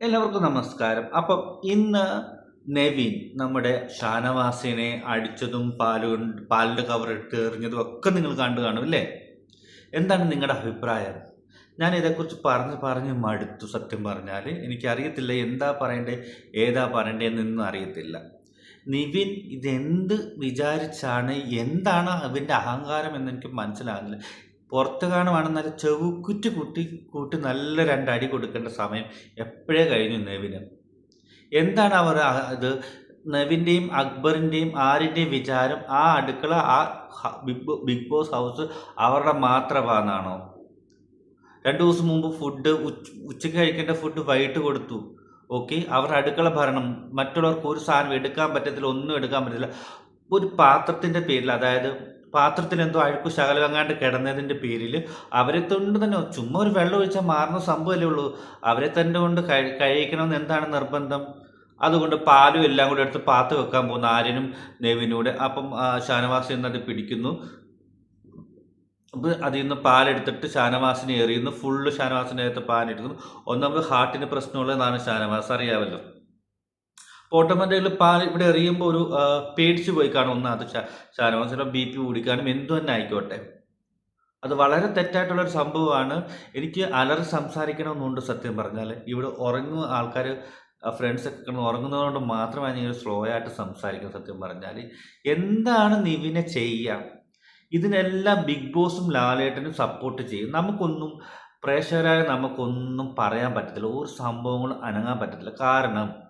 എല്ലാവർക്കും നമസ്കാരം. അപ്പം ഇന്ന് നെവിൻ നമ്മുടെ ഷാനവാസിനെ അടിച്ചതും പാൽ പാലിന്റെ കവർ ഇട്ട് എറിഞ്ഞതും ഒക്കെ നിങ്ങൾ കണ്ടു കാണും അല്ലേ? എന്താണ് നിങ്ങളുടെ അഭിപ്രായം? ഞാൻ ഇതേക്കുറിച്ച് പറഞ്ഞ് പറഞ്ഞ് മടുത്തു സത്യം പറഞ്ഞാൽ എനിക്കറിയത്തില്ല എന്താ പറയണ്ടേ ഏതാ പറയണ്ടേ എന്നൊന്നും അറിയത്തില്ല. നിവിൻ ഇതെന്ത് വിചാരിച്ചാണ് എന്താണ് അവന്റെ അഹങ്കാരം എന്ന് എനിക്ക് മനസ്സിലാകുന്നില്ല. പുറത്ത് നല്ല ചെവുക്കുറ്റി കുട്ടി കൂട്ടി നല്ല രണ്ടടി കൊടുക്കേണ്ട സമയം എപ്പോഴേ കഴിഞ്ഞു നെവിന്. എന്താണ് അവർ അത് നവിന്റെയും അക്ബറിന്റെയും ആരിന്റെയും വിചാരം ആ അടുക്കള ആ ബിഗ് ബിഗ് ബോസ് ഹൗസ് അവരുടെ മാത്രമാണെന്നാണോ രണ്ട് ദിവസം മുമ്പ് ഫുഡ് ഉച്ചയ്ക്ക് കഴിക്കേണ്ട ഫുഡ് വൈകിട്ട് കൊടുത്തു. ഓക്കെ അവരുടെ അടുക്കള ഭരണം. മറ്റുള്ളവർക്ക് ഒരു സാധനം എടുക്കാൻ പറ്റത്തില്ല ഒന്നും എടുക്കാൻ പറ്റത്തില്ല. ഒരു പാത്രത്തിന്റെ പേരിൽ അതായത് പാത്രത്തിൽ എന്തോ അഴുക്കു ശകലങ്ങാണ്ട് കിടന്നതിന്റെ പേരിൽ അവരെ കൊണ്ട് തന്നെ ചുമ്മാ ഒരു വെള്ളം ഒഴിച്ചാൽ മാറുന്ന സംഭവമല്ലേ ഉള്ളൂ. അവരെ തന്നെ കൊണ്ട് കഴി കഴിക്കണമെന്ന് എന്താണ് നിർബന്ധം? അതുകൊണ്ട് പാലും എല്ലാം കൂടെ എടുത്ത് പാത്ത് വെക്കാൻ പോകുന്ന ആര്യനും നെവിനൂടെ അപ്പം ഷാനവാസി എന്നത് പിടിക്കുന്നു. അപ്പോൾ അതിൽ നിന്ന് പാലെടുത്തിട്ട് ഷാനവാസിനെ എറിയുന്നു. ഫുള്ള് ഷാനവാസിന്റെ അകത്ത് പാലെടുക്കുന്നു ഒന്നാമത് ഹാർട്ടിന് പ്രശ്നമുള്ളതാണ് ഷാനവാസ് അറിയാമല്ലോ. ഓട്ടോമാറ്റിക്കലി പാൽ ഇവിടെ എറിയുമ്പോൾ ഒരു പേടിച്ചു പോയി കാണും ഒന്നാമത് ഷാനവാസിന്റെ ബി പി കൂടിക്കാനും എന്തു തന്നെ ആയിക്കോട്ടെ. അത് വളരെ തെറ്റായിട്ടുള്ളൊരു സംഭവമാണ്. എനിക്ക് അലറി സംസാരിക്കണമെന്നുണ്ട് സത്യം പറഞ്ഞാൽ. ഇവിടെ ഉറങ്ങുന്ന ആൾക്കാർ ഫ്രണ്ട്സ് ഒക്കെ ഉറങ്ങുന്നതുകൊണ്ട് മാത്രമാണ് ഞാൻ സ്ലോ ആയിട്ട് സംസാരിക്കുന്നത് സത്യം പറഞ്ഞാൽ എന്താണ് നിവിനെ ചെയ്യുക ഇതിനെല്ലാം ബിഗ് ബോസും ലാലേട്ടനും സപ്പോർട്ട് ചെയ്യും. നമുക്കൊന്നും പ്രേക്ഷകരായ നമുക്കൊന്നും പറയാൻ പറ്റത്തില്ല. ഒരു സംഭവങ്ങളും അനങ്ങാൻ പറ്റത്തില്ല. കാരണം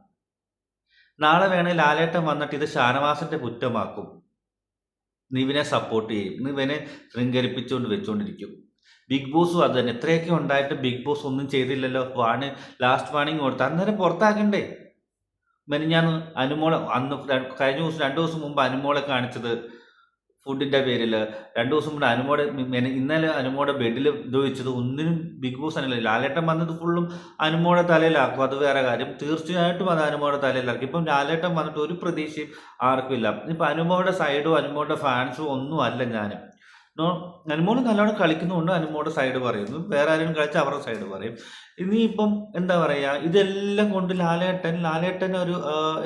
നാളെ വേണേൽ ലാലേട്ടൻ വന്നിട്ട് ഇത് ഷാനവാസിന്റെ കുറ്റമാക്കും. നിവിനെ സപ്പോർട്ട് ചെയ്യും. നിവിനെ ശൃംഖരിപ്പിച്ചുകൊണ്ട് വെച്ചുകൊണ്ടിരിക്കും ബിഗ് ബോസും അത് തന്നെ. എത്രയൊക്കെ ഉണ്ടായിട്ട് ബിഗ് ബോസ് ഒന്നും ചെയ്തില്ലല്ലോ. വാണി ലാസ്റ്റ് വാണിംഗ് കൊടുത്ത്. അന്നേരം പുറത്താക്കണ്ടേ? മെനിഞ്ഞാന്ന് അനുമോളെ അന്ന് കഴിഞ്ഞ ദിവസം രണ്ടു ദിവസം മുമ്പ് അനുമോളെ കാണിച്ചത് ഫുഡിന്റെ പേരിൽ രണ്ടു ദിവസം മുമ്പ് അനുമോടെ ഇന്നലെ അനുമോടെ ബെഡിൽ ഇത് വെച്ചത് ഒന്നിനും ബിഗ് ബോസ് അല്ല. ലാലേട്ടൻ വന്നത് ഫുള്ളും അനുമോടെ തലയിലാക്കും. അത് വേറെ കാര്യം. തീർച്ചയായിട്ടും അത് അനുമോടെ തലയിലാക്കും. ഇപ്പം ലാലേട്ടൻ വന്നിട്ട് ഒരു പ്രതീക്ഷയും ആർക്കും ഇല്ല. ഇപ്പം അനുമോടെ സൈഡും അനുമോടെ ഫാൻസും ഒന്നും അല്ല ഞാനും. നോ അനുമോൾ നല്ലോണം കളിക്കുന്നതുകൊണ്ട് അനുമോടെ സൈഡ് പറയുന്നു. വേറെ ആരെങ്കിലും കളിച്ചാൽ അവരുടെ സൈഡ് പറയും. ഇനിയിപ്പം എന്താ പറയുക ഇതെല്ലാം കൊണ്ട് ലാലേട്ടൻ ലാലേട്ടൻ ഒരു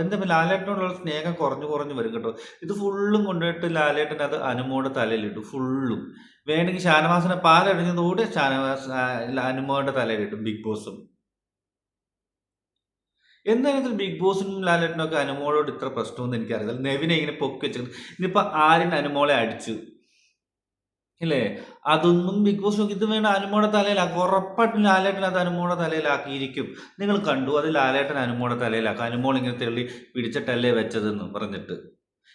എന്താ ലാലേട്ടനോടുള്ള സ്നേഹം കുറഞ്ഞു കുറഞ്ഞു വരും കേട്ടോ. ഇത് ഫുള്ളും കൊണ്ടുപോയിട്ട് ലാലേട്ടൻ അത് അനുമോടെ തലയിലിട്ടു ഫുള്ളും വേണമെങ്കിൽ ഷാനവാസിനെ പാലടിഞ്ഞതോടെ ഷാനവാസ് അനുമോയുടെ തലയിലിട്ടു ബിഗ് ബോസും എന്തായാലും ബിഗ് ബോസിനും ലാലേട്ടനും ഒക്കെ അനുമോളോട് ഇത്ര പ്രശ്നമൊന്നും എനിക്കറിയില്ല നെവിനെ ഇങ്ങനെ പൊക്കി വെച്ചിട്ട് ഇനിയിപ്പോൾ ആര്യൻ അനുമോളെ അടിച്ചു. ഇല്ലേ? അതൊന്നും ബിഗ് ബോസ് നോക്കി ഇത് വേണ്ട അനുമോടെ തലയിലാക്കും. ഉറപ്പായിട്ടും ലാലേട്ടൻ അത് അനുമോടെ തലയിലാക്കിയിരിക്കും. നിങ്ങൾ കണ്ടു അത് ലാലേട്ടൻ അനുമോടെ തലയിലാക്കും. അനുമോൾ ഇങ്ങനെ തെള്ളി പിടിച്ചിട്ടല്ലേ വെച്ചതെന്ന് പറഞ്ഞിട്ട്.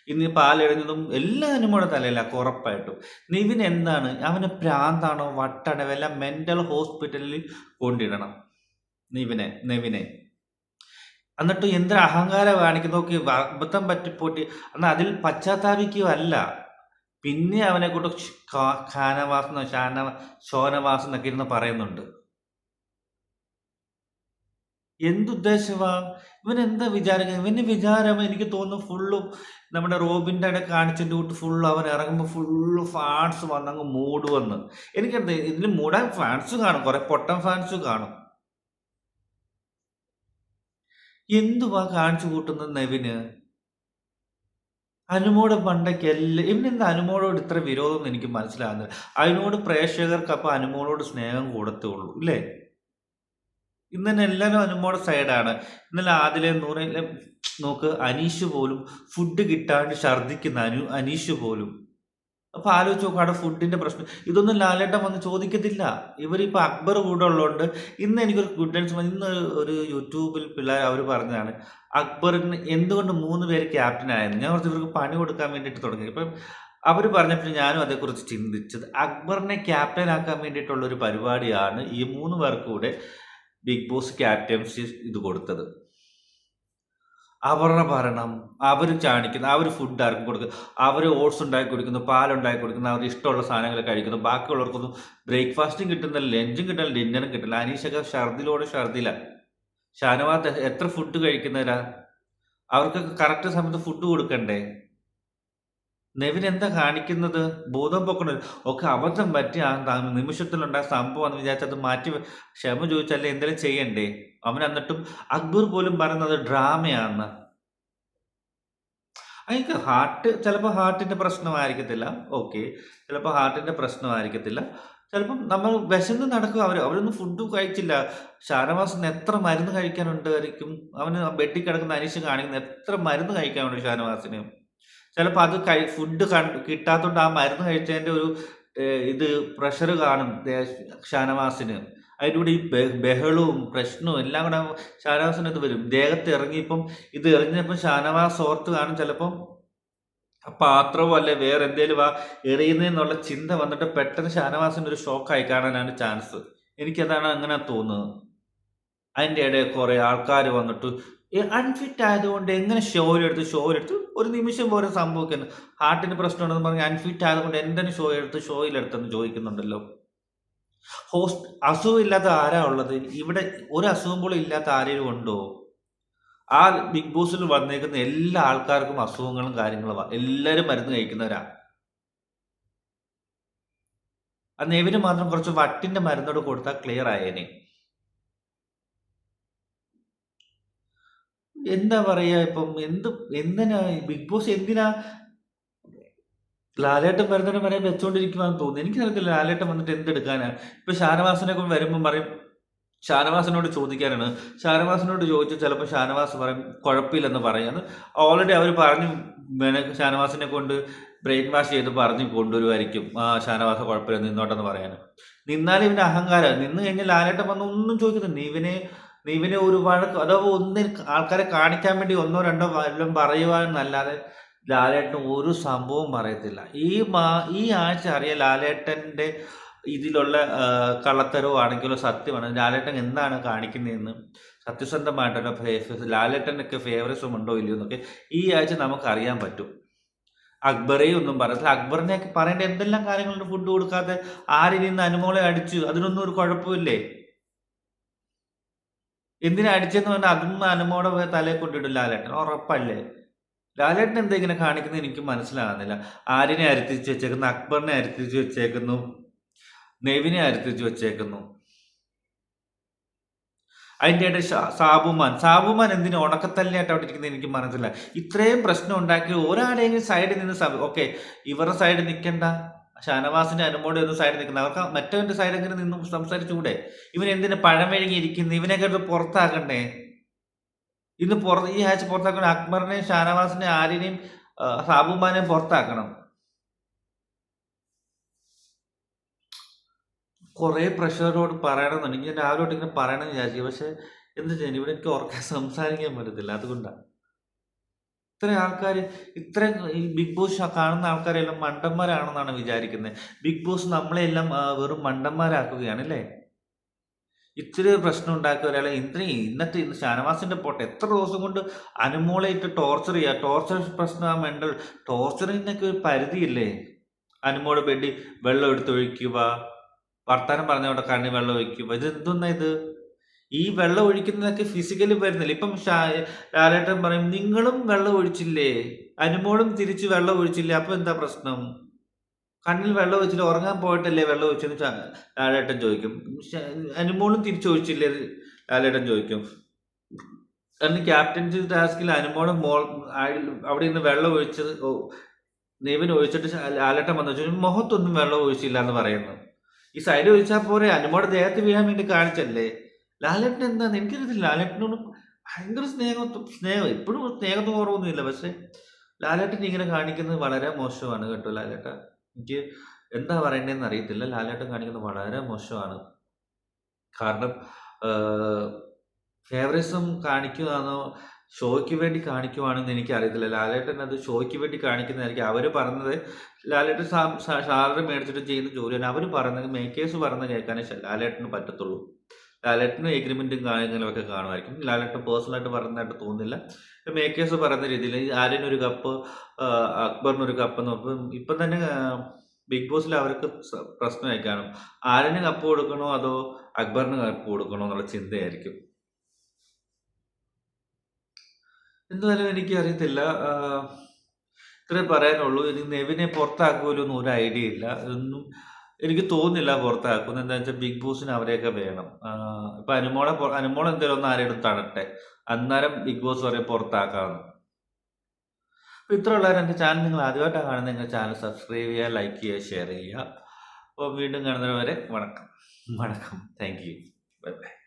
ഇന്ന് ഈ പാലെഴുന്നതും എല്ലാം അനുമോടെ തലയിലാക്കും ഉറപ്പായിട്ടും. നിവിൻ എന്താണ്? അവന് പ്രാന്താണോ? വട്ടാണോ? എല്ലാം മെന്റൽ ഹോസ്പിറ്റലിൽ കൊണ്ടിടണം. നിവിനെ നെവിനെ. എന്നിട്ട് എന്തൊരു അഹങ്കാരം കാണിക്കുന്നു. നോക്കി അബദ്ധം പറ്റിപ്പോട്ടി എന്നാൽ അതിൽ പശ്ചാത്താപിക്കുകയല്ല പിന്നെ അവനെ കൊണ്ട് ഖാനവാസ് എന്നോ ഷാന ഷോനവാസ് എന്നൊക്കെ ഇരുന്ന് പറയുന്നുണ്ട്. എന്തുദ്ദേശമാ ഇവൻ എന്താ വിചാരിക്കുന്നത് ഇവന്റെ വിചാരം എനിക്ക് തോന്നുന്നു ഫുള്ളും നമ്മുടെ റോബിന്റെ അവിടെ കാണിച്ചിട്ട് വിട്ട് ഫുള്ള് അവൻ ഇറങ്ങുമ്പോൾ ഫുള്ള് ഫാൻസ് വന്ന് വന്നങ്ങ് മൂടുവന്ന്. എനിക്കറിയാം ഇതിൽ മൂടാൻ ഫാൻസ് കാണും. കുറെ പൊട്ടൻ ഫാൻസ് കാണും. എന്തുവാ കാണിച്ചു കൂട്ടുന്നത് നെവിന്? അനുമോട് പണ്ടൊക്കെ എല്ലാം ഇവനെന്താ അനുമോളോട് ഇത്ര വിരോധം എനിക്ക് മനസ്സിലാകുന്നില്ല അതിനോട് പ്രേക്ഷകർക്ക് അപ്പൊ അനുമോളോട് സ്നേഹം കൂടത്തേ ഉള്ളൂ ഇല്ലേ? ഇന്ന് തന്നെ എല്ലാവരും അനുമോടെ സൈഡാണ്. ഇന്നലെ ആദിലെ നൂറിലെ നോക്ക് അനീഷ് പോലും ഫുഡ് കിട്ടാണ്ട് ഛർദ്ദിക്കുന്ന അനു അനീഷ് പോലും. അപ്പൊ ആലോചിച്ച് നോക്കുക അവിടെ ഫുഡിന്റെ പ്രശ്നം. ഇതൊന്നും ലാലേട്ടൻ വന്ന് ചോദിക്കത്തില്ല. ഇവരിപ്പോ അക്ബർ കൂടെ ഉള്ളതുകൊണ്ട് ഇന്ന് എനിക്കൊരു ഗുഡ് ന്യൂസ് ഇന്ന് ഒരു യൂട്യൂബിൽ പിള്ളേർ അവർ പറഞ്ഞതാണ് അക്ബറിന് എന്തുകൊണ്ട് മൂന്ന് പേര് ക്യാപ്റ്റൻ ആയെന്ന്. ഞാൻ കുറച്ച് ഇവർക്ക് പണി കൊടുക്കാൻ വേണ്ടിയിട്ട് തുടങ്ങി. ഇപ്പം അവർ പറഞ്ഞപ്പോൾ ഞാനും അതേക്കുറിച്ച് ചിന്തിച്ചത്. അക്ബറിനെ ക്യാപ്റ്റൻ ആക്കാൻ വേണ്ടിയിട്ടുള്ള ഒരു പരിപാടിയാണ് ഈ മൂന്ന് പേർക്കൂടെ ബിഗ് ബോസ് ക്യാപ്റ്റൻസി ഇത് കൊടുത്തത്. അവരുടെ ഭരണം അവർ ചാണിക്കുന്നു അവർ ഫുഡ് ആർക്കും കൊടുക്കുന്നു അവർ ഓട്സ് ഉണ്ടാക്കി കൊടുക്കുന്നു പാലുണ്ടാക്കി കൊടുക്കുന്നു അവർ ഇഷ്ടമുള്ള സാധനങ്ങൾ കഴിക്കുന്നു ബാക്കിയുള്ളവർക്കൊന്നും ബ്രേക്ക്ഫാസ്റ്റും കിട്ടുന്നില്ല ലഞ്ചും കിട്ടുന്നില്ല ഡിന്നറും കിട്ടില്ല അനീഷൊക്കെ ഛർദിലോടെ ഷർദില ഷാനവാദ് എത്ര ഫുഡ് കഴിക്കുന്നവരാ? അവർക്കൊക്കെ കറക്റ്റ് സമയത്ത് ഫുഡ് കൊടുക്കണ്ടേ? നെവിൻ എന്താ കാണിക്കുന്നത്? ബോധം പൊക്കണം ഒക്കെ അബദ്ധം പറ്റി ആ നിമിഷത്തിലുണ്ടായ സംഭവം എന്ന് വിചാരിച്ചത് മാറ്റി ക്ഷമ ചോദിച്ചല്ലേ എന്തെങ്കിലും ചെയ്യണ്ടേ? അവൻ എന്നിട്ടും അക്ബർ പോലും പറയുന്നത് ഡ്രാമയാണ്. എനിക്ക് ഹാർട്ട് ചിലപ്പോൾ ഹാർട്ടിന്റെ പ്രശ്നമായിരിക്കത്തില്ല. ഓക്കെ ചിലപ്പോൾ ഹാർട്ടിന്റെ പ്രശ്നമായിരിക്കത്തില്ല. ചിലപ്പം നമ്മൾ വിശന്ന് നടക്കുക അവർ അവരൊന്നും ഫുഡ് കഴിച്ചില്ല. ഷാനവാസിന് എത്ര മരുന്ന് കഴിക്കാനുണ്ടായിരിക്കും? അവന് ബെഡിൽ കിടക്കുന്ന അനീഷ് കാണിക്കുന്ന എത്ര മരുന്ന് കഴിക്കാനുണ്ട് ഷാനവാസിന്? ചിലപ്പോൾ അത് കഴി ഫുഡ് കണ്ട് കിട്ടാത്തതുകൊണ്ട് ആ മരുന്ന് കഴിച്ചതിന്റെ ഒരു ഇത് പ്രഷർ കാണും ഷാനവാസിന്. അതിന്റെ കൂടെ ഈ ബഹളവും പ്രശ്നവും എല്ലാം കൂടെ ഷാനവാസിന് ഇത് വരും. ദേഹത്ത് ഇറങ്ങിയപ്പം ഇത് എറിഞ്ഞപ്പം ഷാനവാസ് ഓർത്ത് കാണും ചിലപ്പം പാത്രമോ അല്ലെ വേറെ എന്തേലും ആ എറിയുന്നതെന്നുള്ള ചിന്ത വന്നിട്ട് പെട്ടെന്ന് ഷാനവാസിന് ഒരു ഷോക്കായി കാണാനാണ് ചാൻസ് എനിക്കതാണ് അങ്ങനെ തോന്നുന്നത്. അതിന്റെ ഇടയിൽ കുറേ ആൾക്കാർ വന്നിട്ട് അൺഫിറ്റ് ആയതുകൊണ്ട് എങ്ങനെ ഷോയിലെടുത്ത് ഷോയിലെടുത്ത് ഒരു നിമിഷം പോലെ സംഭവിക്കുന്നു ഹാർട്ടിന് പ്രശ്നമുണ്ടെന്ന് പറഞ്ഞ് അൺഫിറ്റ് ആയതുകൊണ്ട് എന്തിനു ഷോ എടുത്ത് ഷോയിലെടുത്തെന്ന് ചോദിക്കുന്നുണ്ടല്ലോ. ഹോസ്റ്റ് അസുഖമില്ലാത്ത ആരാ ഉള്ളത്? ഇവിടെ ഒരു അസുഖം പോലും ഇല്ലാത്ത ആരെങ്കിലും ഉണ്ടോ? ആ ബിഗ് ബോസിൽ വന്നേക്കുന്ന എല്ലാ ആൾക്കാർക്കും അസുഖങ്ങളും കാര്യങ്ങളും എല്ലാവരും മരുന്ന് കഴിക്കുന്നവരാ. ആ നെവിന് മാത്രം കുറച്ച് വട്ടിന്റെ മരുന്നോട് കൊടുത്താൽ ക്ലിയർ ആയേനെ. എന്താ പറയാ ഇപ്പം എന്ത് എന്തിനാ ബിഗ് ബോസ് എന്തിനാ ലാലേട്ടൻ വരുന്നതിന് വരെ വെച്ചോണ്ടിരിക്കുവാന്ന് തോന്നുന്നു. എനിക്കറിയത്തില്ല ലാലേട്ടൻ വന്നിട്ട് എന്തെടുക്കാനാണ് ഇപ്പൊ ഷാനവാസിനെ കൊണ്ട് വരുമ്പം പറയും ഷാനവാസിനോട് ചോദിക്കാനാണ്. ഷാനവാസിനോട് ചോദിച്ചാൽ ചിലപ്പോൾ ഷാനവാസ് പറയും കുഴപ്പമില്ലെന്ന് പറയാന്ന് ഓൾറെഡി അവർ പറഞ്ഞു ഷാനവാസിനെ കൊണ്ട് ബ്രെയിൻ വാഷ് ചെയ്ത് പറഞ്ഞ് കൊണ്ടുവരുമായിരിക്കും ആ ഷാനവാസ കുഴപ്പമില്ല നിന്നോട്ടെന്ന് പറയാൻ നിന്നാലും ഇവന്റെ അഹങ്കാരം. നിന്ന് കഴിഞ്ഞാൽ ലാലേട്ടൻ വന്ന് ഒന്നും ചോദിക്കുന്നില്ല ഇവനെ ഇവനെ ഒരു വഴക്ക് അതോ ഒന്നിന് ആൾക്കാരെ കാണിക്കാൻ വേണ്ടി ഒന്നോ രണ്ടോ വല്ലതും പറയുവാന്നല്ലാതെ ലാലേട്ടൻ ഒരു സംഭവം പറയത്തില്ല. ഈ മാ ഈ ആഴ്ച അറിയാം ലാലേട്ടന്റെ ഇതിലുള്ള കള്ളത്തരവോ ആണെങ്കിലോ സത്യമാണ് ലാലേട്ടൻ എന്താണ് കാണിക്കുന്നതെന്ന് സത്യസന്ധമായിട്ടുള്ള ഫേസ് ലാലേട്ടനൊക്കെ ഫേവറേറ്റ്സും ഉണ്ടോ ഇല്ലയോ എന്നൊക്കെ ഈ ആഴ്ച നമുക്ക് അറിയാൻ പറ്റും. അക്ബറെ ഒന്നും പറയത്തില്ല. അക്ബറിനെയൊക്കെ പറയേണ്ട എന്തെല്ലാം കാര്യങ്ങളുണ്ട്? ഫുഡ് കൊടുക്കാതെ ആരിൽ നിന്ന് അനുമോളെ അടിച്ചു? അതിനൊന്നും ഒരു കുഴപ്പമില്ലേ? എന്തിനാ അടിച്ചെന്ന് പറഞ്ഞാൽ അതും അനുമോടെ തലയെ കൊണ്ടിടും ലാലേട്ടൻ. ഉറപ്പല്ലേ? ലാലേട്ടൻ എന്താ ഇങ്ങനെ കാണിക്കുന്നത് എനിക്ക് മനസ്സിലാകുന്നില്ല ആരിനെ അരുത്തിച്ച് വെച്ചേക്കുന്നു അക്ബറിനെ അരുത്തിച്ച് വെച്ചേക്കുന്നു നെവിനെ അരുത്തിച്ച് വെച്ചേക്കുന്നു. അതിന്റെ ഇടയിൽ സാബുമാൻ. സാബുമാൻ എന്തിനു ഉണക്കത്തല്ലിയായിട്ട് അവിടെ ഇരിക്കുന്നത് എനിക്ക് മനസ്സിലായി ഇത്രയും പ്രശ്നം ഉണ്ടാക്കി ഒരാളെങ്കിലും സൈഡിൽ നിന്ന് ഓക്കെ ഇവരുടെ സൈഡിൽ നിൽക്കണ്ട ഷാനവാസിന്റെ അനുമോട് ഒന്ന് സൈഡിൽ നിൽക്കുന്നത് അവർക്ക് മറ്റവന്റെ സൈഡ് എങ്ങനെ നിന്നും സംസാരിച്ചുകൂടെ? ഇവൻ എന്തിനു പഴമഴുകി ഇവനൊക്കെ ഒരു പുറത്താക്കണ്ടേ? ഇന്ന് പുറത്ത് ഈ ആഴ്ച പുറത്താക്കണം അക്ബറിനെയും ഷാനവാസിനെ ആര്യനെയും സാബുമാനെയും പുറത്താക്കണം. കുറേ പ്രഷറോട് പറയണമെന്നുണ്ടെങ്കിൽ ഞാൻ രാവിലെ ഇങ്ങനെ പറയണമെന്ന് വിചാരിച്ചു പക്ഷെ എന്ത് ചെയ്യാൻ? ഇവിടെ എനിക്ക് ഉറക്കാൻ സംസാരിക്കാൻ പറ്റത്തില്ല. അതുകൊണ്ടാണ് ഇത്രയും ആൾക്കാർ ഇത്രയും ഈ ബിഗ് ബോസ് കാണുന്ന ആൾക്കാരെല്ലാം മണ്ടന്മാരാണെന്നാണ് വിചാരിക്കുന്നത് ബിഗ് ബോസ് നമ്മളെല്ലാം വെറും മണ്ടന്മാരാക്കുകയാണ് അല്ലേ ഇത്ര പ്രശ്നം ഉണ്ടാക്കിയ ഒരാളെ ഇത്രയും ഇന്നത്തെ ഇന്ന് ഷാനവാസിന്റെ പോട്ടെ. എത്ര ദിവസം കൊണ്ട് അനുമോളെ ഇട്ട് ടോർച്ചർ ചെയ്യുക ടോർച്ചർ പ്രശ്നം ആ മെന്റൽ ടോർച്ചറിനൊക്കെ ഒരു പരിധിയില്ലേ? അനുമോൾ വേണ്ടി വെള്ളം എടുത്തൊഴിക്കുക വർത്താനം പറഞ്ഞവിടെ കണ്ണി വെള്ളം ഒഴിക്കുക. ഇത് എന്തൊന്നാ ഇത്? ഈ വെള്ളം ഒഴിക്കുന്നതൊക്കെ ഫിസിക്കലി വരുന്നില്ല. ഇപ്പം ലാലേട്ടൻ പറയും നിങ്ങളും വെള്ളം ഒഴിച്ചില്ലേ? അനുമോളും തിരിച്ച് വെള്ളം ഒഴിച്ചില്ലേ? അപ്പൊ എന്താ പ്രശ്നം? കണ്ണിൽ വെള്ളം ഒഴിച്ചിട്ട് ഉറങ്ങാൻ പോയിട്ടല്ലേ വെള്ളം ഒഴിച്ചെന്ന് ലാലേട്ടൻ ചോദിക്കും. അനുമോളും തിരിച്ചു ഒഴിച്ചില്ലേ? ലാലേട്ടൻ ചോദിക്കും. കാരണം ക്യാപ്റ്റൻസി ടാസ്കിൽ അനുമോളും മോൾ അവിടെ നിന്ന് വെള്ളം ഒഴിച്ചത് നെവിൻ ഒഴിച്ചിട്ട് ലാലേട്ടൻ വന്നു. വെച്ചാൽ മുഖത്തൊന്നും വെള്ളം ഒഴിച്ചില്ല എന്ന് പറയുന്നു. ഈ സൈഡ് ഒഴിച്ചാൽ പോരെ? അനുമോടെ ദേഹത്ത് വീഴാൻ വേണ്ടി കാണിച്ചല്ലേ? ലാലേട്ടൻ എന്താന്ന്? എനിക്കറിയത്തില്ല. ലാലേട്ടനോട് ഭയങ്കര സ്നേഹം സ്നേഹം. ഇപ്പോഴും സ്നേഹത്ത് കുറവൊന്നുമില്ല പക്ഷെ ലാലേട്ടൻ ഇങ്ങനെ കാണിക്കുന്നത് വളരെ മോശമാണ് കേട്ടോ ലാലേട്ട. എനിക്ക് എന്താ പറയണ്ടതെന്ന് അറിയത്തില്ല. ലാലേട്ടൻ കാണിക്കുന്നത് വളരെ മോശമാണ്. കാരണം ഫേവറിസം കാണിക്കുകയാണോ ഷോയ്ക്ക് വേണ്ടി കാണിക്കുവാണെന്ന് എനിക്ക് അറിയത്തില്ല ലാലേട്ടൻ അത് ഷോയ്ക്ക് വേണ്ടി കാണിക്കുന്നതായിരിക്കും. അവർ പറഞ്ഞത് ലാലേട്ടൻ സാലറി മേടിച്ചിട്ട് ചെയ്യുന്ന ജോലിയാണ്. അവർ പറയുന്നത് മേക്കേഴ്സ് പറയുന്നത് കേൾക്കാനേ ലാലേട്ടന് പറ്റത്തുള്ളൂ. ലാലേട്ടന് എഗ്രിമെന്റും കാര്യങ്ങളും ഒക്കെ കാണുമായിരിക്കും. ലാലറ്റ് പേഴ്സണലായിട്ട് പറഞ്ഞതായിട്ട് തോന്നുന്നില്ല. മേക്കേഴ്സ് പറയുന്ന രീതിയിൽ ആര്യനൊരു കപ്പ് അക്ബറിനൊരു കപ്പ് എന്ന് ഇപ്പം തന്നെ ബിഗ് ബോസിൽ അവർക്ക് പ്രശ്നമായി കാണും ആര്യന് കപ്പ് കൊടുക്കണോ അതോ അക്ബറിന് കപ്പ് കൊടുക്കണോ എന്നുള്ള ചിന്തയായിരിക്കും. എന്തായാലും എനിക്ക് അറിയത്തില്ല ഇത്രേ പറയാനുള്ളൂ. ഇനി നെവിനെ പുറത്താക്കുമല്ലോ ഒന്നും ഒരു ഐഡിയ ഇല്ല. ഒന്നും എനിക്ക് തോന്നുന്നില്ല പുറത്താക്കുന്ന എന്താ വെച്ചാൽ ബിഗ് ബോസിന് അവരെയൊക്കെ വേണം. ഇപ്പൊ അനുമോളെ അനുമോളെ എന്തായാലും ഒന്ന് ആരെയും തടട്ടെ. അന്നേരം ബിഗ് ബോസ് വരെ പുറത്താക്കാന്ന്. അപ്പൊ ഇത്ര ഉള്ളവർ എന്റെ ചാനൽ. നിങ്ങൾ ആദ്യമായിട്ടാണ് കാണുന്നത് നിങ്ങൾ ചാനൽ സബ്സ്ക്രൈബ് ചെയ്യുക ലൈക്ക് ചെയ്യുക ഷെയർ ചെയ്യുക. അപ്പോൾ വീണ്ടും കാണുന്നവരെ വണക്കം. വണക്കം. Thank you. Bye bye.